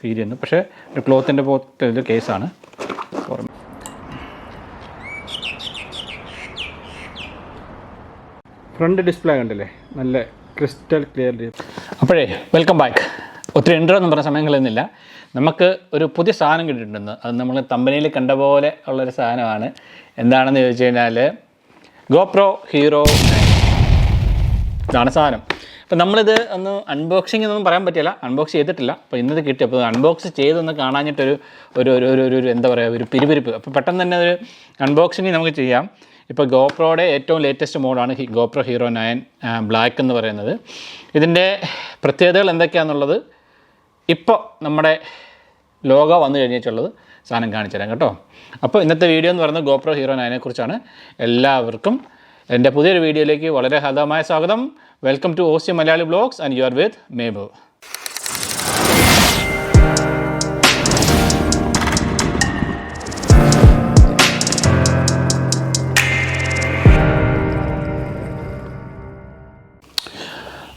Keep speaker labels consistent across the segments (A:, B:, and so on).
A: Feel ചെയ്യുന്നു. പക്ഷേ ഒരു ക്ലോത്തിന്റെ പോലത്തെ കേസാണ്. ഫ്രണ്ട് ഡിസ്പ്ലേ കണ്ടില്ലേ? നല്ല ക്രിസ്റ്റൽ ക്ലിയർ അപ്പോഴേ വെൽക്കം ബാക്ക് ഒത്തിരി ഇൻട്രോ എന്ന് പറഞ്ഞ സമയങ്ങളൊന്നുമില്ല നമുക്ക് ഒരു പുതിയ സാധനം കിട്ടിയിട്ടുണ്ട്. അത് നമ്മൾ കമ്പനിയിൽ കണ്ട പോലെ ഉള്ളൊരു സാധനമാണ്. എന്താണെന്ന് ചോദിച്ചു കഴിഞ്ഞാൽ ഗോപ്രോ ഹീറോ ഇതാണ് സാധനം. അപ്പോൾ നമ്മളിത് ഒന്ന് അൺബോക്സിംഗ് എന്നൊന്നും പറയാൻ പറ്റില്ല. അൺബോക്സ് ചെയ്തിട്ടില്ല. അപ്പോൾ ഇന്നത് കിട്ടി. അപ്പോൾ അൺബോക്സ് ചെയ്തൊന്ന് കാണാഞ്ഞിട്ടൊരു ഒരു ഒരു ഒരു ഒരു എന്താ പറയുക ഒരു പിരിപിരിപ്പ്. അപ്പോൾ പെട്ടെന്ന് തന്നെ ഒരു അൺബോക്സിങ് നമുക്ക് ചെയ്യാം. ഇപ്പോൾ ഗോപ്രോയുടെ ഏറ്റവും ലേറ്റസ്റ്റ് മോഡാണ് ഗോപ്രോ ഹീറോ നയൻ ബ്ലാക്ക് എന്ന് പറയുന്നത്. ഇതിന്റെ പ്രത്യേകതകൾ എന്തൊക്കെയാണെന്നുള്ളത് ഇപ്പോൾ നമ്മുടെ ലോഗോ വന്നു കഴിഞ്ഞിട്ടുള്ളത് സാധനം കാണിച്ചു തരാം കേട്ടോ. അപ്പോൾ ഇന്നത്തെ വീഡിയോ എന്ന് പറയുന്നത് ഗോപ്രോ ഹീറോ നയനെക്കുറിച്ചാണ് എല്ലാവർക്കും എന്റെ പുതിയൊരു വീഡിയോയിലേക്ക് വളരെ ഹൃദയമായ സ്വാഗതം. Welcome to Aussie Malayali blogs and you are with മേബു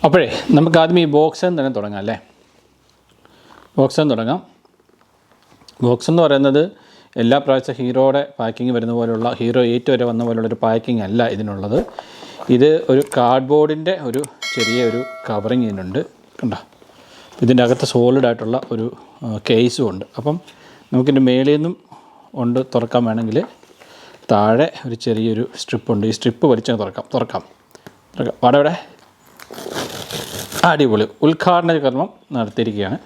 A: അപ്പോഴേ നമുക്ക് ആദ്യം ഈ ബോക്സ് തന്നെ തുടങ്ങാം അല്ലേ? ബോക്സ് തുടങ്ങാം. ബോക്സ് എന്ന് പറയുന്നത് എല്ലാ പ്രാവശ്യം ഹീറോയുടെ പാക്കിങ് വരുന്ന പോലെയുള്ള ഹീറോ എയ്റ്റ് വരെ വന്ന പോലെയുള്ള ഒരു പാക്കിംഗ് അല്ല ഇതിനുള്ളത്. ഇത് ഒരു കാർഡ്ബോർഡിന്റെ ഒരു ചെറിയ ഒരു കവറിങ് ഇതിനുണ്ട്. കണ്ടോ? ഇതിന്റെ അകത്ത് സോളിഡ് ആയിട്ടുള്ള ഒരു കേസും ഉണ്ട്. അപ്പം നമുക്കിന്റെ മേളിൽ നിന്നും ഉണ്ട് തുറക്കാൻ വേണമെങ്കിൽ താഴെ ഒരു ചെറിയൊരു സ്ട്രിപ്പുണ്ട് ഈ സ്ട്രിപ്പ് വലിച്ചാൽ തുറക്കാം. തുറക്കാം. തുറക്കാം. വാടെ ഇവിടെ അടിപൊളി. ഉദ്ഘാടന കർമ്മം നടത്തിയിരിക്കുകയാണ്.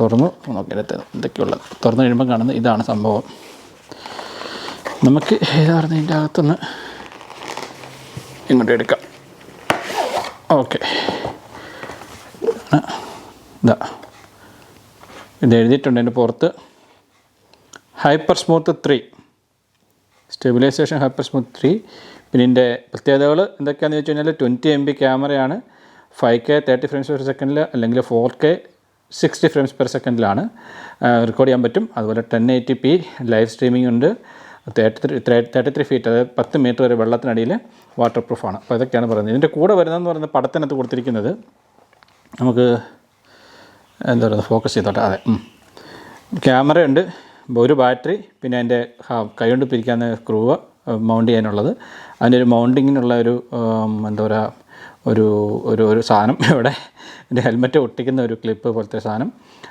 A: തുറന്നു. നോക്കിയിട്ട് എന്തൊക്കെയുള്ളത്? തുറന്നു കഴിയുമ്പോൾ കാണുന്നത് ഇതാണ് സംഭവം. നമുക്ക് ഏതായിരുന്നു ഇതിന്റെ അകത്തുനിന്ന്? ഇങ്ങോട്ട് എടുക്കാം. ഓക്കെ. ഇതാ ഇത് എഴുതിയിട്ടുണ്ട് എന്റെ പുറത്ത്. Hyper smooth three. Stabilization hyper smooth three. പിന്നെ ഇതിന്റെ പ്രത്യേകതകൾ എന്തൊക്കെയാണെന്ന് വെച്ച് കഴിഞ്ഞാൽ ട്വന്റി എം ബി ക്യാമറയാണ്. Five K thirty frames per സെക്കൻഡിൽ അല്ലെങ്കിൽ four K sixty frames per സെക്കൻഡിലാണ് record ചെയ്യാൻ പറ്റും. അതുപോലെ ten eighty P live streaming ഉണ്ട്. Thirty three thirty three feet അതായത് പത്ത് മീറ്റർ വരെ വെള്ളത്തിനടിയിൽ വാട്ടർ പ്രൂഫാണ് അപ്പോൾ ഇതൊക്കെയാണ് പറയുന്നത് ഇതിന്റെ കൂടെ വരുന്നതെന്ന് പറയുന്നത് പടത്തിനകത്ത് കൊടുത്തിരിക്കുന്നത് നമുക്ക് എന്താ പറയുക ഫോക്കസ് ചെയ്തോട്ടെ. അതെ ക്യാമറ ഉണ്ട്. ഒരു ബാറ്ററി പിന്നെ അതിന്റെ കൈകൊണ്ട് പിരിക്കാവുന്ന സ്ക്രൂവ് മൗണ്ട് ചെയ്യാനുള്ളത്. അതിന്റെ ഒരു മൗണ്ടിങ്ങിനുള്ള ഒരു എന്താ പറയുക ഒരു ഒരു ഒരു സാധനം ഇവിടെ. എന്റെ ഹെൽമെറ്റ് ഒട്ടിക്കുന്ന ഒരു ക്ലിപ്പ് പോലത്തെ സാധനം.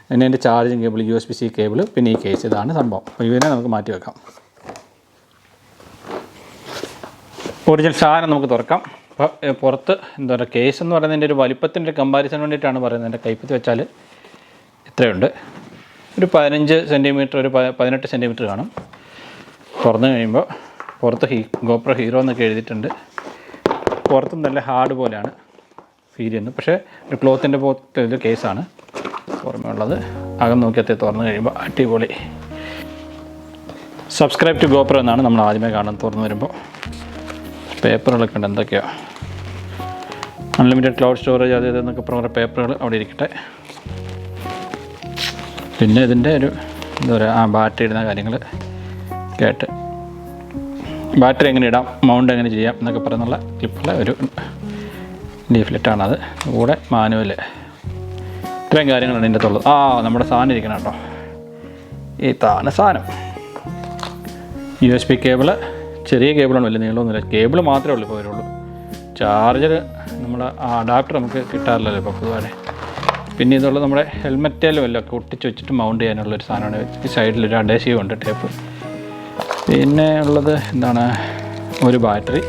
A: പിന്നെ എന്റെ charging cable U S B C cable പിന്നെ ഈ കേസ് ഇതാണ് സംഭവം. അപ്പോൾ ഇതിനെ നമുക്ക് മാറ്റി വെക്കാം ഒറിജിനൽ സാധനം നമുക്ക് തുറക്കാം. അപ്പോൾ പുറത്ത് എന്താ പറയുക കേസ് എന്ന് പറയുന്നതിന്റെ ഒരു വലിപ്പത്തിന്റെ ഒരു കമ്പാരിസൺ വേണ്ടിയിട്ടാണ് പറയുന്നത്. എന്റെ കൈപ്പത്തി വെച്ചാൽ ഇത്രയുണ്ട്. ഒരു പതിനഞ്ച് സെന്റിമീറ്റർ ഒരു പതിനെട്ട് സെന്റിമീറ്റർ കാണും. തുറന്നു കഴിയുമ്പോൾ പുറത്ത് ഹീ ഗോപ്ര ഹീറോ എന്നൊക്കെ എഴുതിയിട്ടുണ്ട്. പുറത്തും നല്ല ഹാർഡ് പോലെയാണ് ഫീൽ ചെയ്യുന്നത് പക്ഷേ ഒരു ക്ലോത്തിന്റെ പോലത്തെ കേസാണ് പുറമേ ഉള്ളത്. അകം നോക്കിയത്തെ തുറന്നു കഴിയുമ്പോൾ അടിപൊളി. സബ്സ്ക്രൈബ് ടു ഗോപ്ര എന്നാണ് നമ്മൾ ആദ്യമേ കാണാൻ തുറന്നു വരുമ്പോൾ പേപ്പറുകളൊക്കെ ഉണ്ട്. എന്തൊക്കെയാണ് അൺലിമിറ്റഡ് ക്ലൗഡ് സ്റ്റോറേജ് അത് ഇതെന്നൊക്കെ പറഞ്ഞ പേപ്പറുകൾ അവിടെ ഇരിക്കട്ടെ. പിന്നെ ഇതിന്റെ ഒരു എന്താ പറയുക ആ ബാറ്ററി ഇടുന്ന കാര്യങ്ങൾ കേട്ട്. ബാറ്ററി എങ്ങനെ ഇടാം മൗണ്ട് എങ്ങനെ ചെയ്യാം എന്നൊക്കെ പറയുന്നുള്ള ക്ലിപ്പുള്ള ഒരു ലീഫ്ലെറ്റാണത് കൂടെ മാനുവൽ ഇത്രയും കാര്യങ്ങളാണ് ഇതിന്റെ അകത്തുള്ളത്. ആ നമ്മുടെ സാധനം ഇരിക്കണം കേട്ടോ. ഈ താന സാധനം. യു എസ് പി കേബിൾ ചെറിയ കേബിളാണ് വലിയ നീളമൊന്നുമില്ല. കേബിൾ മാത്രമേ ഉള്ളൂ ഇപ്പോൾ വരുള്ളൂ. ചാർജർ നമ്മൾ ആ അഡാപ്റ്റർ നമുക്ക് കിട്ടാറില്ലല്ലോ ഇപ്പോൾ പൊതുവേ പിന്നെ ഇതുള്ളത് നമ്മുടെ ഹെൽമെറ്റേലും എല്ലാം ഒക്കെ ഒട്ടിച്ച് വെച്ചിട്ട് മൗണ്ട് ചെയ്യാനുള്ള ഒരു സാധനമാണ്. ഈ സൈഡിലൊരു അഡേസീവ് ഉണ്ട് ടേപ്പ് പിന്നെ ഉള്ളത് എന്താണ്? ഒരു ബാറ്ററി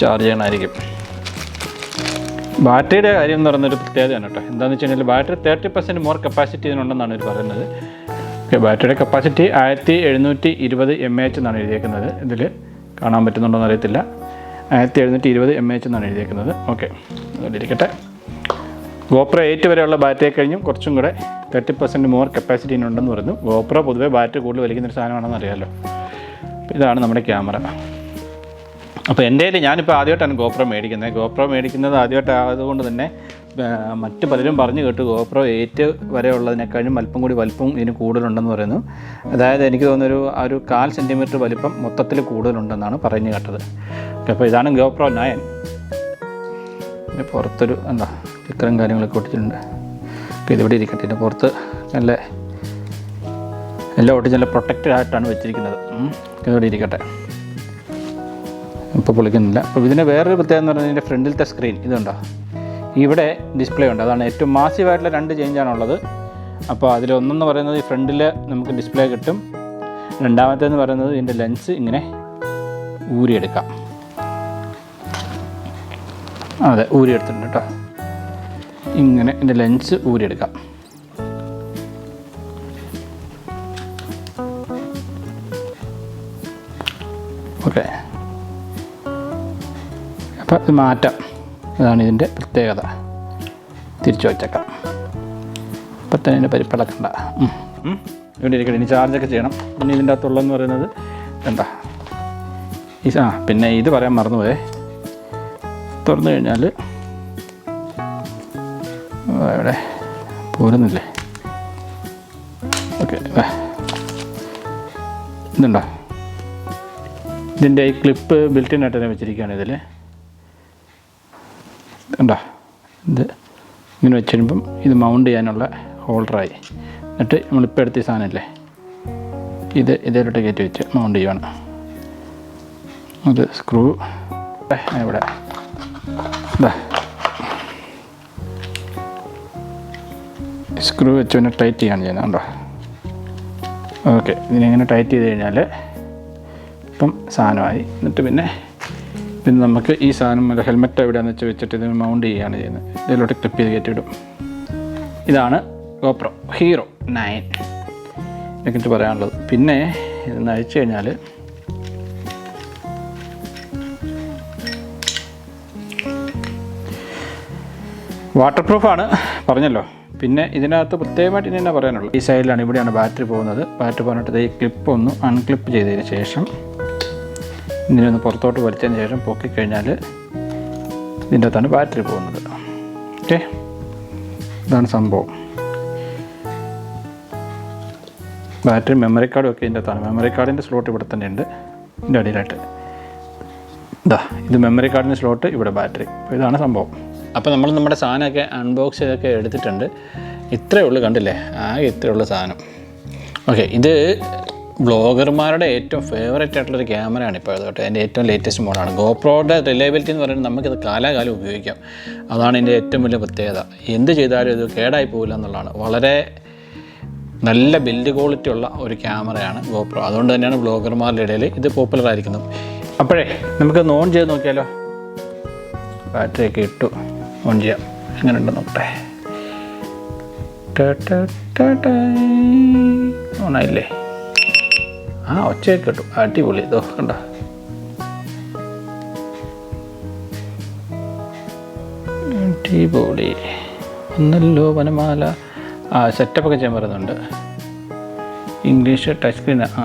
A: ചാർജ് ചെയ്യണമായിരിക്കും ബാറ്ററിയുടെ കാര്യം എന്ന് പറയുന്നൊരു പ്രത്യേകതയാണ് കേട്ടോ. എന്താണെന്ന് വെച്ച് കഴിഞ്ഞാൽ battery thirty percent more capacity ഇതിനുണ്ടെന്നാണ് ഇവർ പറയുന്നത്. ഓക്കെ ബാറ്ററിയുടെ കപ്പാസിറ്റി ആയിരത്തി എഴുന്നൂറ്റി ഇരുപത് എം എച്ച് എന്നാണ് എഴുതിയേക്കുന്നത്. ഇതിൽ കാണാൻ പറ്റുന്നുണ്ടോ എന്ന് അറിയത്തില്ല ആയിരത്തി എഴുന്നൂറ്റി ഇരുപത് എം എച്ച് എന്നാണ് എഴുതിയേക്കുന്നത്. ഓക്കെ അതിലിരിക്കട്ടെ. ഗോപ്രോ എയ്റ്റ് വരെയുള്ള ബാറ്ററി കഴിഞ്ഞും കുറച്ചും കൂടെ തേർട്ടി പെർസെന്റ് മോർ കപ്പാസിറ്റി ഉണ്ടെന്ന് പറഞ്ഞു. ഗോപ്രോ പൊതുവേ ബാറ്ററി കൂടുതൽ വലിക്കുന്ന ഒരു സാധനമാണെന്ന് അറിയാമല്ലോ ഇതാണ് നമ്മുടെ ക്യാമറ അപ്പോൾ എന്റെ കയ്യിൽ ഞാനിപ്പോൾ ആദ്യമായിട്ടാണ് ഗോപ്രോ മേടിക്കുന്നത്. ഗോപ്രോ മേടിക്കുന്നത് ആദ്യമായിട്ടായതുകൊണ്ട് തന്നെ മറ്റ് പലരും പറഞ്ഞു കേട്ടു. ഗോപ്രോ എയ്റ്റ് വരെ ഉള്ളതിനേക്കാളും അല്പം കൂടി വലിപ്പം ഇതിന് കൂടുതലുണ്ടെന്ന് പറയുന്നു. അതായത് എനിക്ക് തോന്നുന്നൊരു ഒരു കാൽ സെന്റിമീറ്റർ വലിപ്പം മൊത്തത്തിൽ കൂടുതലുണ്ടെന്നാണ് പറഞ്ഞു കേട്ടത്. അപ്പോൾ ഇതാണ് ഗോപ്രോ നയൻ പുറത്തൊരു എന്താ ചിത്രം കാര്യങ്ങളൊക്കെ ഒട്ടിച്ചിട്ടുണ്ട്. അപ്പോൾ ഇതിവിടെ ഇരിക്കട്ടെ. ഇതിന്റെ പുറത്ത് നല്ല എല്ലാം ഒട്ടിച്ച് നല്ല പ്രൊട്ടക്റ്റഡ് ആയിട്ടാണ് വെച്ചിരിക്കുന്നത്. ഇതിവിടെ ഇരിക്കട്ടെ. ഇപ്പോൾ പൊളിക്കുന്നില്ല. അപ്പോൾ ഇതിന്റെ വേറൊരു പ്രത്യേകത എന്ന് പറഞ്ഞാൽ ഇതിന്റെ ഫ്രണ്ടിലത്തെ സ്ക്രീൻ ഇതുണ്ടോ? ഇവിടെ ഡിസ്പ്ലേ ഉണ്ട്. അതാണ് ഏറ്റവും മാസീവായിട്ടുള്ള രണ്ട് ചേഞ്ചാണുള്ളത് അപ്പോൾ അതിലൊന്നെന്ന് പറയുന്നത് ഈ ഫ്രണ്ടിൽ നമുക്ക് ഡിസ്പ്ലേ കിട്ടും. രണ്ടാമത്തേന്ന് പറയുന്നത് ഇതിന്റെ ലെൻസ് ഇങ്ങനെ ഊരിയെടുക്കാം. അതെ ഊരിയെടുത്തിട്ടുണ്ട് കേട്ടോ. ഇങ്ങനെ ഇതിന്റെ ലെൻസ് ഊരിയെടുക്കാം. ഓക്കെ. അപ്പം ഇത് മാറ്റാം. അതാണ് ഇതിന്റെ പ്രത്യേകത. തിരിച്ചു വച്ചേക്കാം. അപ്പം തന്നെ ഇതിന്റെ പരിപ്പിളക്കണ്ട. ഇവിടെ ഇരിക്കട്ടെ ഇനി ചാർജൊക്കെ ചെയ്യണം. പിന്നെ ഇതിന്റെ അകത്തുള്ളതെന്ന് പറയുന്നത് എന്താ ഈ ആ പിന്നെ ഇത് പറയാൻ മറന്നുപോയേ. തുറന്നു കഴിഞ്ഞാൽ ഇവിടെ പോരുന്നില്ലേ? ഓക്കെ ഇതുണ്ടോ? ഇതിന്റെ ഈ ക്ലിപ്പ് ബിൽറ്റിൻ ആയിട്ട് തന്നെ വെച്ചിരിക്കുകയാണ് ഇതിൽ ഉണ്ടോ ഇത് ഇങ്ങനെ വെച്ച് കഴിയുമ്പം ഇത് മൗണ്ട് ചെയ്യാനുള്ള ഹോൾഡറായി എന്നിട്ട് നമ്മളിപ്പോൾ എടുത്ത സാധനമല്ലേ? ഇത് ഇതിലോട്ട് കയറ്റി വെച്ച് മൗണ്ട് ചെയ്യുവാണ്. അത് സ്ക്രൂ ഇവിടെ. സ്ക്രൂ വെച്ച് പിന്നെ ടൈറ്റ് ചെയ്യാണ് ചെയ്യുന്നത് കണ്ടോ? ഓക്കെ ഇതിനെങ്ങനെ ടൈറ്റ് ചെയ്ത് കഴിഞ്ഞാൽ ഇപ്പം സാധനമായി. എന്നിട്ട് പിന്നെ പിന്നെ നമുക്ക് ഈ സാധനം ഒരു ഹെൽമെറ്റ് എവിടെയാണെന്ന് വെച്ച് വെച്ചിട്ട് ഇത് മൗണ്ട് ചെയ്യുകയാണ് ചെയ്യുന്നത്. ഇതിലോട്ട് ക്ലിപ്പ് ചെയ്ത് കയറ്റിവിടും. ഇതാണ് ഗോപ്രോ ഹീറോ നയൻ ഇതിനെക്കുറിച്ച് പറയാനുള്ളത്. പിന്നെ ഇത് നയിച്ചു കഴിഞ്ഞാൽ വാട്ടർ പ്രൂഫാണ് പറഞ്ഞല്ലോ. പിന്നെ ഇതിനകത്ത് പ്രത്യേകമായിട്ട് ഇനി തന്നെ പറയാനുള്ളൂ? ഈ സൈഡിലാണ് ഇവിടെയാണ് ബാറ്ററി പോകുന്നത്. ബാറ്ററി പോകാനായിട്ട് ഈ ക്ലിപ്പ് ഒന്ന് അൺക്ലിപ്പ് ചെയ്തതിന് ശേഷം ഇതിനെ ഒന്ന് പുറത്തോട്ട് വലിച്ചതിന് ശേഷം പൊക്കിക്കഴിഞ്ഞാൽ ഇതിന്റെ അകത്താണ് ബാറ്ററി പോകുന്നത്. ഓക്കെ? ഇതാണ് സംഭവം. ബാറ്ററി മെമ്മറി കാർഡും ഒക്കെ ഇതിന്റെ അകത്താണ്. മെമ്മറി കാർഡിന്റെ സ്ലോട്ട് ഇവിടെ തന്നെ ഉണ്ട് ഇതിന്റെ അടിയിലായിട്ട്. ഇതാ ഇത് മെമ്മറി കാർഡിന്റെ സ്ലോട്ട് ഇവിടെ ബാറ്ററി. അപ്പോൾ ഇതാണ് സംഭവം. അപ്പോൾ നമ്മൾ നമ്മുടെ സാധനമൊക്കെ അൺബോക്സ് ചെയ്തൊക്കെ എടുത്തിട്ടുണ്ട്. ഇത്രയേ ഉള്ളൂ കണ്ടില്ലേ? ആകെ ഇത്രയേ ഉള്ളൂ സാധനം. ഓക്കെ ഇത് ബ്ലോഗർമാരുടെ ഏറ്റവും ഫേവറേറ്റ് ആയിട്ടുള്ളൊരു ക്യാമറയാണ് ഇപ്പോൾ കേട്ടോ എന്റെ ഏറ്റവും ലേറ്റസ്റ്റ് മോഡാണ് ഗോപ്രോയുടെ റിലയബിലിറ്റി എന്ന് പറയുന്നത് നമുക്കിത് കാലാകാലം ഉപയോഗിക്കാം. അതാണ് എന്റെ ഏറ്റവും വലിയ പ്രത്യേകത. എന്ത് ചെയ്താലും ഇത് കേടായി പോകില്ല എന്നുള്ളതാണ്. വളരെ നല്ല ബിൽഡ് ക്വാളിറ്റി ഉള്ള ഒരു ക്യാമറയാണ് ഗോപ്രോ അതുകൊണ്ട് തന്നെയാണ് ബ്ലോഗർമാരുടെ ഇടയിൽ ഇത് പോപ്പുലർ ആയിരിക്കുന്നത്. അപ്പോഴേ നമുക്ക് ഓൺ ചെയ്ത് നോക്കിയാലോ? ബാറ്ററി ഒക്കെ ഇട്ടു. ഓൺ ചെയ്യാം. എങ്ങനെ എങ്ങനെയുണ്ട് നോക്കട്ടെ. ഓണായില്ലേ ആ ഒച്ചയൊക്കെ കിട്ടും. അടിപൊളി. ഇതോ കണ്ട? അടിപൊളി. ഒന്നല്ലോ വനമാല. ആ സെറ്റപ്പൊക്കെ ചെയ്യാൻ പറയുന്നുണ്ട്. ഇംഗ്ലീഷ് ടച്ച് സ്ക്രീൻ ആ.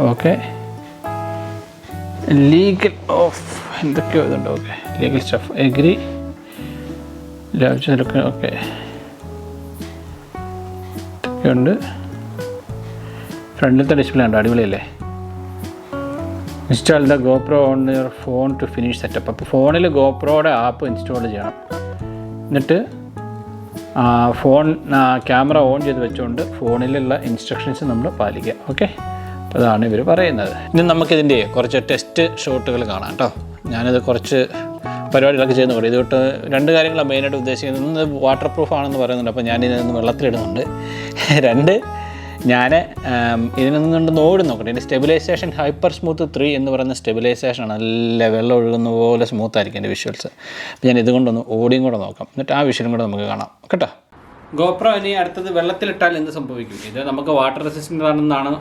A: ഓക്കെ ലീഗൽ ഓഫ് എന്തൊക്കെയോ ഇതുണ്ട്. ഓക്കെ ലീഗൽ സ്റ്റഫ് എഗ്രി ലാഭിച്ചതൊക്കെ ഓക്കെ ഇതൊക്കെയുണ്ട്. ഫ്രണ്ടിലത്തെ ഡിസ്പ്ലേ ഉണ്ട് അടിപൊളിയല്ലേ? Install the GoPro on your phone to finish setup അപ്പോൾ ഫോണിൽ ഗോപ്രോയുടെ ആപ്പ് ഇൻസ്റ്റാൾ ചെയ്യണം. എന്നിട്ട് ഫോൺ ക്യാമറ ഓൺ ചെയ്ത് വെച്ചുകൊണ്ട് ഫോണിലുള്ള ഇൻസ്ട്രക്ഷൻസ് നമ്മൾ പാലിക്കുക. ഓക്കെ അപ്പോൾ അതാണ് ഇവർ പറയുന്നത്. ഇനി നമുക്കിതിന്റെ കുറച്ച് ടെസ്റ്റ് ഷോട്ടുകൾ കാണാം കേട്ടോ. ഞാനിത് കുറച്ച് പരിപാടികളൊക്കെ ചെയ്യുന്ന പറയും ഇതുകൊണ്ട് രണ്ട് കാര്യങ്ങളാണ് മെയിനായിട്ട് ഉദ്ദേശിക്കുന്നത്. ഒന്ന് വാട്ടർ പ്രൂഫ് ആണെന്ന് പറയുന്നുണ്ട്. അപ്പോൾ ഞാനിതൊന്ന് വെള്ളത്തിലിടുന്നുണ്ട്. രണ്ട് ഞാൻ ഇതിൽ നിന്നുകൊണ്ട് ഓടി നോക്കട്ടെ. എന്റെ സ്റ്റെബിലൈസേഷൻ ഹൈപ്പർ സ്മൂത്ത് ത്രീ എന്ന് പറയുന്ന സ്റ്റെബിലൈസേഷനാണ് നല്ല വെള്ളം ഒഴുകുന്ന പോലെ സ്മൂത്ത് ആയിരിക്കും എന്റെ വിഷ്വൽസ് അപ്പോൾ ഞാൻ ഇതുകൊണ്ടൊന്ന് ഓടിയും കൂടെ നോക്കാം. എന്നിട്ട് ആ വിഷ്വലും കൂടെ നമുക്ക് കാണാം. കേട്ടോ? ഗോപ്രോ ഇനി അടുത്തത് വെള്ളത്തിലിട്ടാൽ എന്ത് സംഭവിക്കും? ഇത് നമുക്ക് വാട്ടർ റെസിസ്റ്റന്റ് ആണെന്നാണ്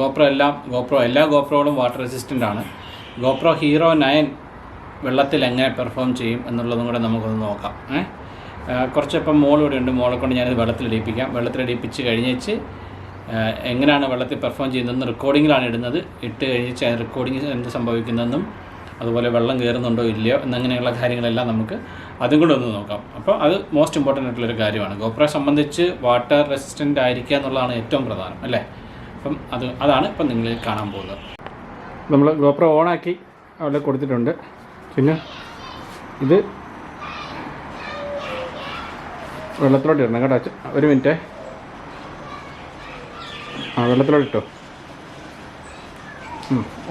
A: ഗോപ്രോ എല്ലാം ഗോപ്രോ എല്ലാ ഗോപ്രോകളും വാട്ടർ റെസിസ്റ്റന്റ് ആണ്. ഗോപ്രോ ഹീറോ നയൻ വെള്ളത്തിൽ എങ്ങനെ പെർഫോം ചെയ്യും എന്നുള്ളതും കൂടെ നമുക്കൊന്ന് നോക്കാം. ഏഹ് കുറച്ചപ്പം കുറച്ച് ഇപ്പം മോൾ ഉണ്ട്. മോളെ കൊണ്ട് ഞാനിത് വെള്ളത്തിൽ വെള്ളത്തിലിടിപ്പിച്ച് കഴിഞ്ഞേച്ച് എങ്ങനെയാണ് വെള്ളത്തിൽ പെർഫോം ചെയ്യുന്നതെന്ന് റെക്കോർഡിങ്ങിലാണ് ഇടുന്നത്. ഇട്ട് കഴിഞ്ഞ് റെക്കോർഡിങ് എന്ത് സംഭവിക്കുന്നതെന്നും അതുപോലെ വെള്ളം കയറുന്നുണ്ടോ ഇല്ലയോ എന്നങ്ങനെയുള്ള കാര്യങ്ങളെല്ലാം നമുക്ക് അതും കൂടെ ഒന്ന് നോക്കാം. അപ്പോൾ അത് മോസ്റ്റ് ഇമ്പോർട്ടന്റ് ആയിട്ടുള്ളൊരു കാര്യമാണ്. ഗോപ്ര സംബന്ധിച്ച് വാട്ടർ റെസിസ്റ്റന്റ് ആയിരിക്കുക എന്നുള്ളതാണ് ഏറ്റവും പ്രധാനം അല്ലേ? അപ്പം അത് അതാണ് ഇപ്പം നിങ്ങൾ കാണാൻ പോകുന്നത്. നമ്മൾ ഗോപ്ര ഓണാക്കി അവിടെ കൊടുത്തിട്ടുണ്ട്. പിന്നെ ഇത് വെള്ളത്തിലോട്ട് ഇടണം കേട്ടോ. ഒരു മിനിറ്റ്. ആ വെള്ളത്തിലോട്ട് ഇട്ടോ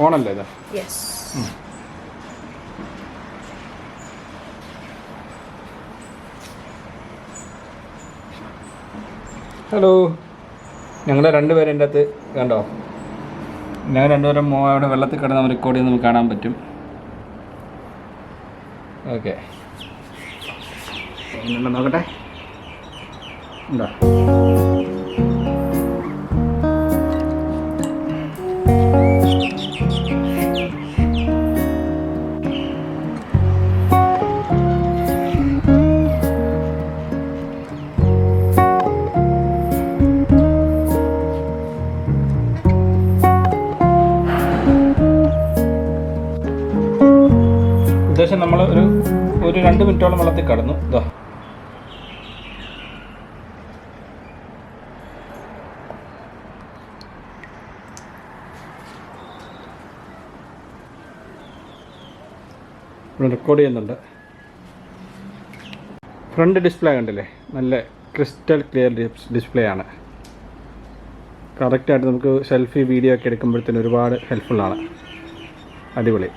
A: ഓണല്ലേ ഇത്?
B: Yes
A: hello. ഞങ്ങൾ രണ്ടുപേരും എന്റെ അകത്ത് കണ്ടോ? ഞങ്ങൾ രണ്ടുപേരും മോ അവിടെ വെള്ളത്തിൽ കിടന്ന് റെക്കോർഡ് ചെയ്ത് നമുക്ക് കാണാൻ പറ്റും. ഓക്കെ. നോക്കട്ടെ. ഉണ്ടോ? റെക്കോർഡ് ചെയ്യുന്നുണ്ട്. ഫ്രണ്ട് ഡിസ്പ്ലേ കണ്ടില്ലേ? നല്ല ക്രിസ്റ്റൽ ക്ലിയർ ഡിസ്പ്ലേ ആണ്. കറക്റ്റായിട്ട് നമുക്ക് സെൽഫി വീഡിയോ ഒക്കെ എടുക്കുമ്പോഴത്തേന് ഒരുപാട് ഹെൽപ്ഫുള്ളാണ് അടിപൊളി.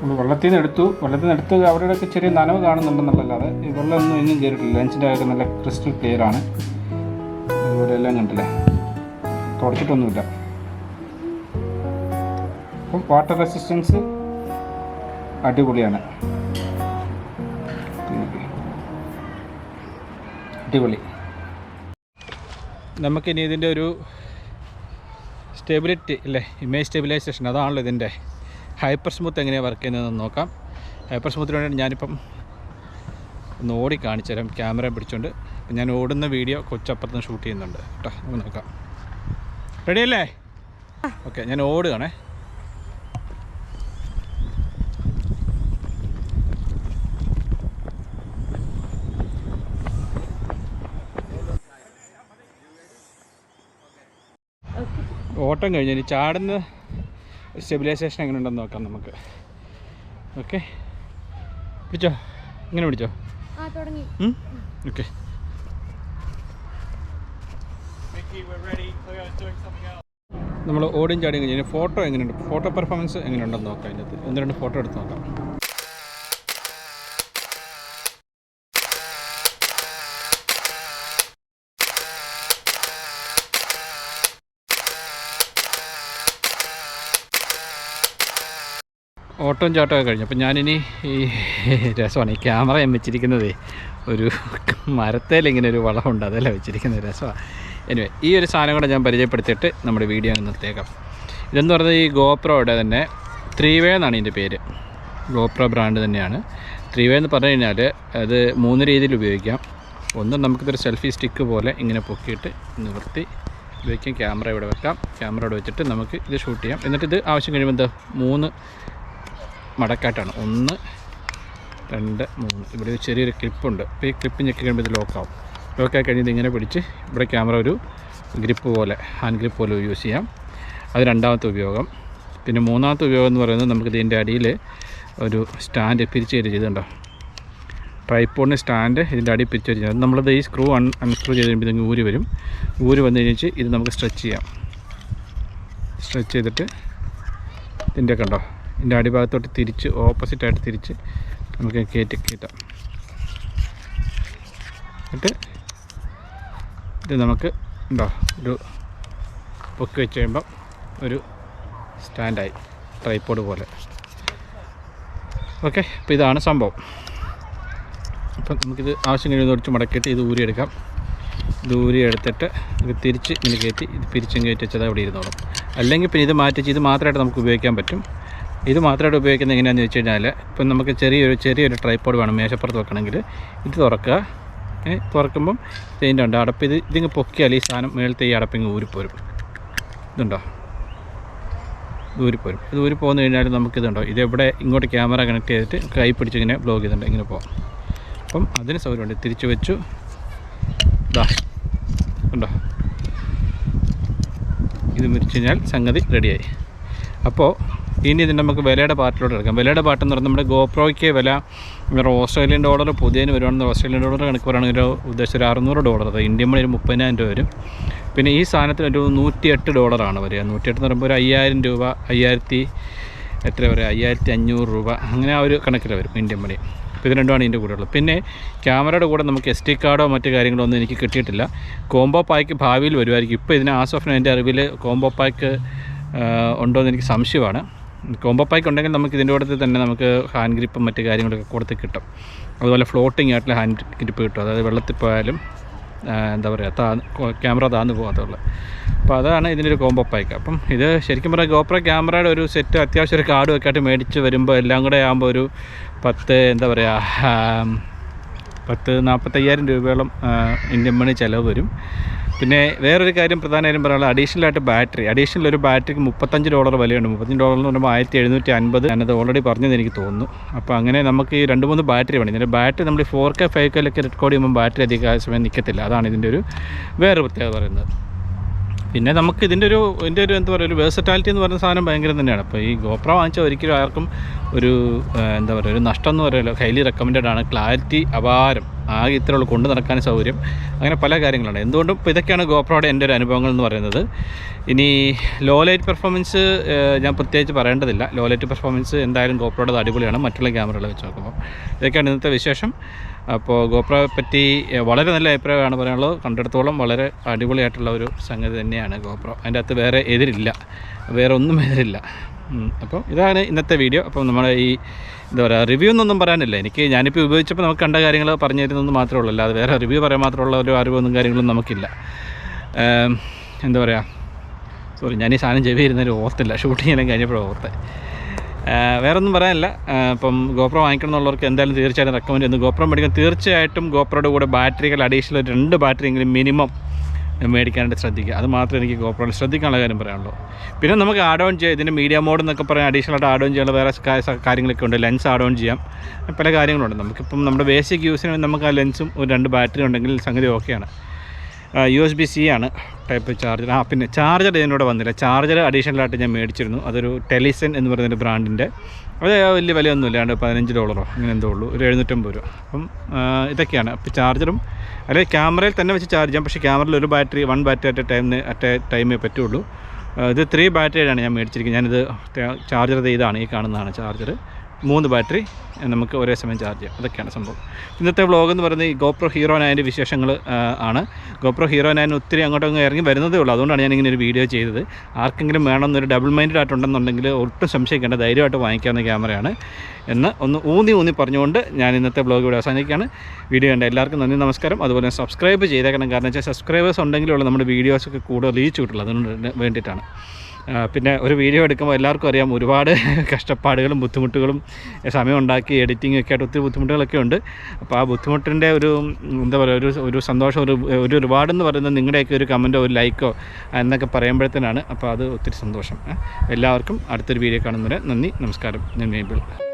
A: നമ്മൾ വെള്ളത്തിൽ നിന്ന് എടുത്തു. വെള്ളത്തിൽ നിന്ന് എടുത്ത് അവരുടെ ഒക്കെ ചെറിയ നനവ് കാണുന്നുണ്ടെന്നുള്ളല്ലാതെ ഈ വെള്ളമൊന്നും എങ്ങും കയറിയിട്ടില്ല ലെൻസിന്റെ ആയിട്ട് നല്ല ക്രിസ്റ്റൽ ക്ലിയർ ആണ്. അതുപോലെ എല്ലാം കണ്ടില്ലേ? തുടച്ചിട്ടൊന്നുമില്ല. അപ്പം വാട്ടർ റെസിസ്റ്റൻസ് അടിപൊളിയാണ്. അടിപൊളി. നമുക്കിനി ഇതിന്റെ ഒരു സ്റ്റെബിലിറ്റി അല്ലേ ഇമേജ് സ്റ്റെബിലൈസേഷൻ അതാണല്ലോ ഇതിന്റെ. ഹൈപ്പർ സ്മൂത്ത് എങ്ങനെയാണ് വർക്ക് ചെയ്യുന്നതെന്ന് നോക്കാം. ഹൈപ്പർ സ്മൂത്തിന് വേണ്ടി ഞാനിപ്പം ഒന്ന് ഓടി കാണിച്ചു തരാം. ക്യാമറ പിടിച്ചുകൊണ്ട് അപ്പം ഞാൻ ഓടുന്ന വീഡിയോ കൊച്ചപ്പുറത്ത് ഷൂട്ട് ചെയ്യുന്നുണ്ട്. കേട്ടോ നമുക്ക് നോക്കാം. റെഡിയല്ലേ ഓക്കെ ഞാൻ ഓടുകയാണേ. ഓട്ടം കഴിഞ്ഞ് ഇനി ചാടുന്ന സ്റ്റെബിലൈസേഷൻ എങ്ങനെ ഉണ്ടെന്ന് നോക്കാം നമുക്ക്. ഓക്കെ പിടിച്ചോ? ഇങ്ങനെ പിടിച്ചോ?
B: ആ തുടങ്ങി.
A: ഓക്കെ നമ്മൾ ഓടിയും ചാടിയും കഴിഞ്ഞ് ഫോട്ടോ എങ്ങനെയുണ്ട്? ഫോട്ടോ പെർഫോമൻസ് എങ്ങനെയുണ്ടെന്ന് നോക്കാം അതിനകത്ത്. ഒന്ന് രണ്ട് ഫോട്ടോ എടുത്ത് നോക്കാം. ഓട്ടം ചാട്ടമൊക്കെ കഴിഞ്ഞു. അപ്പം ഞാനിനി ഈ രസമാണ്. ഈ ക്യാമറ ഞാൻ വെച്ചിരിക്കുന്നതേ ഒരു മരത്തേലിങ്ങനെ ഒരു വളമുണ്ട് അതല്ല വെച്ചിരിക്കുന്ന രസമാണ് എനിവേ ഈ ഒരു സാധനം കൂടെ ഞാൻ പരിചയപ്പെടുത്തിയിട്ട് നമ്മുടെ വീഡിയോ നിർത്തേക്കാം ഇതെന്ന് പറയുന്നത് ഈ ഗോപ്രോയുടെ തന്നെ ത്രീ വേ എന്നാണ് ഇതിന്റെ പേര്. ഗോപ്രോ ബ്രാൻഡ് തന്നെയാണ്. ത്രീ വേ എന്ന് പറഞ്ഞു കഴിഞ്ഞാൽ അത് മൂന്ന് രീതിയിൽ ഉപയോഗിക്കാം. ഒന്ന് നമുക്കിതൊരു സെൽഫി സ്റ്റിക്ക് പോലെ ഇങ്ങനെ പൊക്കിയിട്ട് നിവർത്തി ഉപയോഗിക്കാം. ക്യാമറ ഇവിടെ വെക്കാം. ക്യാമറ ഇവിടെ വെച്ചിട്ട് നമുക്ക് ഇത് ഷൂട്ട് ചെയ്യാം. എന്നിട്ട് ഇത് ആവശ്യം കഴിയുമ്പോൾ എന്താ? മൂന്ന് മടക്കായിട്ടാണ്. ഒന്ന് രണ്ട് മൂന്ന്. ഇവിടെ ഒരു ചെറിയൊരു ക്ലിപ്പുണ്ട്. അപ്പോൾ ഈ ക്ലിപ്പ് ഞെക്കി കഴിയുമ്പോൾ ഇത് ലോക്കാവും ലോക്കായി കഴിഞ്ഞിട്ട് ഇങ്ങനെ പിടിച്ച് ഇവിടെ ക്യാമറ ഒരു ഗ്രിപ്പ് പോലെ ഹാൻഡ് ഗ്രിപ്പ് പോലെ യൂസ് ചെയ്യാം. അത് രണ്ടാമത്തെ ഉപയോഗം. പിന്നെ മൂന്നാമത്തെ ഉപയോഗം എന്ന് പറയുന്നത് നമുക്ക് ഇതിന്റെ അടിയിൽ ഒരു സ്റ്റാൻഡ് പിരിച്ച് കയറി ചെയ്തിട്ടുണ്ടോ ട്രൈപ്പോഡിന് സ്റ്റാൻഡ് ഇതിന്റെ അടി പിരിച്ച് വെച്ച് അത് നമ്മളത് ഈ സ്ക്രൂ അൺ അൺസ്ക്രൂ ചെയ്ത് കഴിയുമ്പോൾ ഇതെങ്കിൽ ഊരി വരും. ഊരി വന്നു കഴിഞ്ഞിട്ട് ഇത് നമുക്ക് സ്ട്രെച്ച് ചെയ്യാം. സ്ട്രെച്ച് ചെയ്തിട്ട് ഇതിന്റെ കണ്ടോ? ഇതിന്റെ അടിഭാഗത്തോട്ട് തിരിച്ച് ഓപ്പോസിറ്റായിട്ട് തിരിച്ച് നമുക്ക് കയറ്റി കയറ്റാം. എന്നിട്ട് ഇത് നമുക്ക് ഉണ്ടോ ഒരു പൊക്കി വെച്ച് കഴിയുമ്പം ഒരു സ്റ്റാൻഡായി ട്രൈപ്പോഡ് പോലെ. ഓക്കെ അപ്പോൾ ഇതാണ് സംഭവം. അപ്പം നമുക്കിത് ആവശ്യം കഴിയുന്ന ഒടിച്ച് മടക്കിയിട്ട് ഇത് ഊരിയെടുക്കാം. ഇത് ഊരി എടുത്തിട്ട് ഇത് തിരിച്ച് ഇങ്ങനെ കയറ്റി ഇത് പിരിച്ചും കയറ്റി വെച്ചത് അവിടെ ഇരുന്നോളും. അല്ലെങ്കിൽ പിന്നെ ഇത് മാറ്റിച്ച് ഇത് മാത്രമായിട്ട് നമുക്ക് ഉപയോഗിക്കാൻ പറ്റും. ഇത് മാത്രമായിട്ട് ഉപയോഗിക്കുന്നത് എങ്ങനെയാണെന്ന് വെച്ച് കഴിഞ്ഞാൽ ഇപ്പം നമുക്ക് ചെറിയൊരു ചെറിയൊരു ട്രൈപ്പോഡ് വേണം മേശപ്പുറത്ത് വെക്കണമെങ്കിൽ. ഇത് തുറക്കുക. തുറക്കുമ്പം പെയിന്റ് ഉണ്ട്? അടപ്പ് ഇത് ഇതിങ്ങ് പൊക്കിയാൽ ഈ സാധനം മേളത്തെ ഈ അടപ്പിങ്ങ് ഊരിപ്പോരും. ഇതുണ്ടോ? ഇത് ഊരിപ്പോരും. ഇത് ഊരി പോന്നു കഴിഞ്ഞാൽ നമുക്കിതുണ്ടോ ഇതെവിടെ ഇങ്ങോട്ട് ക്യാമറ കണക്ട് ചെയ്തിട്ട് കൈ പിടിച്ച് ഇങ്ങനെ ബ്ലോക്ക് ചെയ്തിട്ടുണ്ട്. ഇങ്ങനെ പോകാം അപ്പം അതിന് സൗകര്യമുണ്ട്. തിരിച്ചു വെച്ചു. ഇതാ ഉണ്ടോ? ഇത് മുരിച്ചു കഴിഞ്ഞാൽ സംഗതി റെഡിയായി അപ്പോൾ ഇനി ഇതിന്റെ നമുക്ക് വിലയുടെ പാർട്ടിലോട്ട് എടുക്കാം വിലയുടെ പാർട്ട് എന്ന് പറഞ്ഞാൽ നമ്മുടെ ഗോപ്രോയ്ക്ക് വില വേറെ ഓസ്ട്രേലിയൻ ഡോളർ പുതിയതിന് വരുവാണെങ്കിൽ ഓസ്ട്രേലിയൻ ഡോളർ കണക്ക് പറയുകയാണെങ്കിൽ ഒരു ഉദ്ദേശം ഒരു അറുന്നൂറ് ഡോളർ. ഇന്ത്യൻ മണി ഒരു മുപ്പതിനായിരം രൂപ വരും. പിന്നെ ഈ സാധനത്തിന് ഒരു നൂറ്റിയെട്ട് ഡോളറാണ് വരിക. നൂറ്റിയെട്ട് എന്ന് പറയുമ്പോൾ ഒരു അയ്യായിരം രൂപ അയ്യായിരത്തി എത്ര പറയുക അയ്യായിരത്തി അഞ്ഞൂറ് രൂപ അങ്ങനെ ആ ഒരു കണക്കിൽ വരും ഇന്ത്യൻ മണി. ഇത് രണ്ടുമാണ് ഇതിന്റെ കൂടെ ഉള്ളത് പിന്നെ ക്യാമറയുടെ കൂടെ നമുക്ക് എസ് ടി കാർഡോ മറ്റു കാര്യങ്ങളോ ഒന്നും എനിക്ക് കിട്ടിയിട്ടില്ല. കോംബോ പാക്ക് ഭാവിയിൽ വരുമായിരിക്കും. ഇപ്പോൾ ഇതിന് ആസ് ഓഫ് എന്റെ അറിവിൽ കോംബോ പാക്ക് ഉണ്ടോ എന്ന് എനിക്ക് സംശയമാണ്. കോംബോ പാക്ക് ഉണ്ടെങ്കിൽ നമുക്ക് ഇതിന്റെ കൂടെ തന്നെ നമുക്ക് ഹാൻഡ് ഗ്രിപ്പും മറ്റു കാര്യങ്ങളൊക്കെ കൊടുത്ത് കിട്ടും. അതുപോലെ ഫ്ലോട്ടിംഗ് ആയിട്ടുള്ള ഹാൻഡ് ഗ്രിപ്പ് കിട്ടും. അതായത് വെള്ളത്തിൽ പോയാലും എന്താ പറയുക താ ക്യാമറ താന്ന് പോകാത്തുള്ളത് അപ്പോൾ അതാണ് ഇതിന്റെ ഒരു കോംബോ പാക്ക് അപ്പം ഇത് ശരിക്കും പറഞ്ഞാൽ ഗോപ്രോ ക്യാമറയുടെ ഒരു സെറ്റ് അത്യാവശ്യം ഒരു കാർഡും ഒക്കെ ആയിട്ട് മേടിച്ച് വരുമ്പോൾ എല്ലാം കൂടെ ആകുമ്പോൾ ഒരു പത്ത് എന്താ പറയുക പത്ത് നാൽപ്പത്തയ്യായിരം രൂപയോളം ഇന്ത്യൻ മണി ചിലവ് വരും. പിന്നെ വേറൊരു കാര്യം പ്രധാന കാര്യം പറയാനുള്ളത് അഡീഷണൽ ആയിട്ട് ബാറ്ററി അഡീഷണൽ ഒരു ബാറ്ററിക്ക് മുപ്പത്തഞ്ച് ഡോളർ വിലയുണ്ട്. മുപ്പത്തഞ്ച് ഡോളർ എന്ന് പറയുമ്പോൾ ആയിരത്തി എഴുന്നൂറ്റി അൻപത് ഞാനത് ഓൾറെഡി പറഞ്ഞത് എനിക്ക് തോന്നുന്നു. അപ്പോൾ അങ്ങനെ നമുക്ക് ഈ രണ്ട് മൂന്ന് ബാറ്ററി വേണം. ഇതിന്റെ ബാറ്ററി നമ്മൾ ഫോർ കെ ഫൈവ് കെയിലൊക്കെ റെക്കോർഡ് ചെയ്യുമ്പോൾ ബാറ്ററി അധികം സമയം നിൽക്കത്തില്ല അതാണ് ഇതിന്റെ ഒരു വേറെ പ്രത്യേകത പറയുന്നത്. പിന്നെ നമുക്ക് ഇതിന്റെ ഒരു ഇതിന്റെ ഒരു എന്താ പറയുക ഒരു വേഴ്സറ്റാലിറ്റി എന്ന് പറയുന്ന സാധനം ഭയങ്കര തന്നെയാണ്. അപ്പോൾ ഈ ഗോപ്ര വാങ്ങിച്ചാൽ ഒരിക്കലും ആർക്കും ഒരു എന്താ പറയുക ഒരു നഷ്ടം എന്ന് പറയുമല്ലോ ഹൈലി റെക്കമെൻഡഡ് ആണ്. ക്ലാരിറ്റി അപാരം. ആകെ ഇത്രയുള്ള കൊണ്ടു നടക്കാൻ സൗകര്യം. അങ്ങനെ പല കാര്യങ്ങളുണ്ട്. എന്തുകൊണ്ടും ഇപ്പോൾ ഇതൊക്കെയാണ് ഗോപ്രോയുടെ എന്റെ ഒരു അനുഭവങ്ങൾ എന്ന് പറയുന്നത്. ഇനി ലോ ലൈറ്റ് പെർഫോമൻസ് ഞാൻ പ്രത്യേകിച്ച് പറയേണ്ടതില്ല. ലോ ലൈറ്റ് പെർഫോമൻസ് എന്തായാലും ഗോപ്രോയുടെ അടിപൊളിയാണ്. മറ്റുള്ള ക്യാമറകളെ വെച്ച് നോക്കുമ്പോൾ ഇതൊക്കെയാണ് ഇന്നത്തെ വിശേഷം. അപ്പോൾ ഗോപ്രയെ പറ്റി വളരെ നല്ല അഭിപ്രായമാണ് പറയാനുള്ളത്. കണ്ടിടത്തോളം വളരെ അടിപൊളിയായിട്ടുള്ള ഒരു സംഗതി തന്നെയാണ് ഗോപ്ര. അതിന്റെ അകത്ത് വേറെ എതിരില്ല. വേറെ ഒന്നും എതിരില്ല. അപ്പോൾ ഇതാണ് ഇന്നത്തെ വീഡിയോ. അപ്പോൾ നമ്മുടെ ഈ എന്താ പറയുക റിവ്യൂ എന്നൊന്നും പറയാനില്ല. എനിക്ക് ഞാനിപ്പോൾ ഉപയോഗിച്ചപ്പോൾ നമുക്ക് കണ്ട കാര്യങ്ങൾ പറഞ്ഞു തരുന്നത് മാത്രമേ ഉള്ളൂ. അല്ലാതെ വേറെ റിവ്യൂ പറയാൻ മാത്രമുള്ള ഒരു അറിവൊന്നും കാര്യങ്ങളൊന്നും നമുക്കില്ല. എന്താ പറയുക സോറി ഞാൻ ഈ സാധനം ചെവി ഇരുന്നൊരു ഓർത്തില്ല. ഷൂട്ടിങ്ങെല്ലാം കഴിഞ്ഞപ്പോഴും ഓർത്തെ. വേറെ ഒന്നും പറയാനില്ല. ഇപ്പം ഗോപ്രോ വാങ്ങിക്കണം എന്നുള്ളവർക്ക് എന്തായാലും തീർച്ചയായിട്ടും റെക്കമെൻഡ് ചെയ്യുന്നു. ഗോപ്രോ മേടിക്കാൻ തീർച്ചയായിട്ടും ഗോപ്രോയുടെ കൂടെ ബാറ്ററികൾ അഡീഷണൽ രണ്ട് ബാറ്ററി എങ്കിലും മിനിമം മേടിക്കാനായിട്ട് ശ്രദ്ധിക്കുക. അത് മാത്രമേ എനിക്ക് ഗോപ്രോയിൽ ശ്രദ്ധിക്കാനുള്ള കാര്യം പറയാനുള്ളൂ. പിന്നെ നമുക്ക് ആഡ് ഓൺ ചെയ്യാം. ഇതിന്റെ മീഡിയ മോഡ് എന്നൊക്കെ പറയാൻ അഡീഷണൽ ആയിട്ട് ആഡ് ഓൺ ചെയ്യാനുള്ള വേറെ കാര്യങ്ങളൊക്കെ ഉണ്ട്. ലെൻസ് ആഡ് ഓൺ ചെയ്യാം. പല കാര്യങ്ങളുണ്ട്. നമുക്കിപ്പം നമ്മുടെ ബേസിക് യൂസിന് നമുക്ക് ആ ലെൻസും ഒരു രണ്ട് ബാറ്ററി ഉണ്ടെങ്കിൽ സംഗതി ഓക്കെയാണ് യു എസ് ബി സി ആണ് ടൈപ്പ് ചാർജർ ആ പിന്നെ ചാർജർ ഇതിനോട് വന്നില്ല. ചാർജർ അഡീഷണലായിട്ട് ഞാൻ മേടിച്ചിരുന്നു. അതൊരു ടെലിസൺ എന്ന് പറയുന്ന ഒരു ബ്രാൻഡിന്റെ അത് വലിയ വിലയൊന്നുമില്ല. രണ്ട് പതിനഞ്ച് ഡോളറോ അങ്ങനെ എന്തോ ഉള്ളൂ. ഒരു എഴുന്നൂറ്റമ്പത് രൂപ. അപ്പം ഇതൊക്കെയാണ്. അപ്പോൾ ചാർജറും അല്ലെങ്കിൽ ക്യാമറയിൽ തന്നെ വെച്ച് ചാർജ് ചെയ്യാം. പക്ഷേ ക്യാമറയിൽ ഒരു ബാറ്ററി വൺ ബാറ്ററി അറ്റ് ടൈമിന് അറ്റ് ടൈമേ പറ്റുള്ളൂ. ഇത് ത്രീ ബാറ്ററിയാണ് ഞാൻ മേടിച്ചിരിക്കുന്നത്. ഞാനിത് ചാർജർ ചെയ്താണ് ഈ കാണുന്നതാണ് ചാർജർ മൂന്ന് ബാറ്ററി നമുക്ക് ഒരേ സമയം ചാർജ് ചെയ്യാം. അതൊക്കെയാണ് സംഭവം. ഇന്നത്തെ വ്ളോഗ് എന്ന് പറയുന്നത് ഈ ഗോപ്രോ ഹീറോ നയന്റെ വിശേഷങ്ങൾ ആണ്. ഗോപ്രോ ഹീറോ നയൻ ഒത്തിരി അങ്ങോട്ടങ്ങ് ഇറങ്ങി വരുന്നതേ ഉള്ളൂ. അതുകൊണ്ടാണ് ഞാൻ ഇങ്ങനെ ഒരു വീഡിയോ ചെയ്തത്. ആർക്കെങ്കിലും വേണമെന്നൊരു ഡബിൾ മൈൻഡഡ് ആയിട്ടുണ്ടെന്നുണ്ടെങ്കിൽ ഒട്ടും സംശയിക്കേണ്ട ധൈര്യമായിട്ട് വാങ്ങിക്കാവുന്ന ക്യാമറയാണ് എന്ന് ഒന്ന് ഊന്നി ഊന്നി പറഞ്ഞുകൊണ്ട് ഞാൻ ഇന്നത്തെ വ്ളോഗ് ഇവിടെ അവസാനിക്കുകയാണ്. വീഡിയോ കണ്ട എല്ലാവർക്കും നന്ദി നമസ്കാരം. അതുപോലെ സബ്സ്ക്രൈബ് ചെയ്തേക്കണം. കാരണം വെച്ചാൽ സബ്സ്ക്രൈബേഴ്സ് ഉണ്ടെങ്കിലുള്ള നമ്മുടെ വീഡിയോസൊക്കെ കൂടുതൽ റീച്ച് കിട്ടുള്ളൂ. അതുകൊണ്ട് വേണ്ടിയിട്ടാണ്. പിന്നെ ഒരു വീഡിയോ എടുക്കുമ്പോൾ എല്ലാവർക്കും അറിയാം ഒരുപാട് കഷ്ടപ്പാടുകളും ബുദ്ധിമുട്ടുകളും സമയം ഉണ്ടാക്കി എഡിറ്റിംഗ് ഒക്കെ ആയിട്ട് ഒത്തിരി ബുദ്ധിമുട്ടുകളൊക്കെ ഉണ്ട്. അപ്പോൾ ആ ബുദ്ധിമുട്ടിന്റെ ഒരു എന്താ പറയുക ഒരു ഒരു സന്തോഷം ഒരു ഒരു ഒരുപാടെന്ന് പറയുന്നത് നിങ്ങളുടെയൊക്കെ ഒരു കമന്റോ ഒരു ലൈക്കോ എന്നൊക്കെ പറയുമ്പോഴത്തേനാണ്. അപ്പോൾ അത് ഒത്തിരി സന്തോഷം. എല്ലാവർക്കും അടുത്തൊരു വീഡിയോ കാണുന്നവരെ നന്ദി നമസ്കാരം. ഞാൻ മേബിൾ.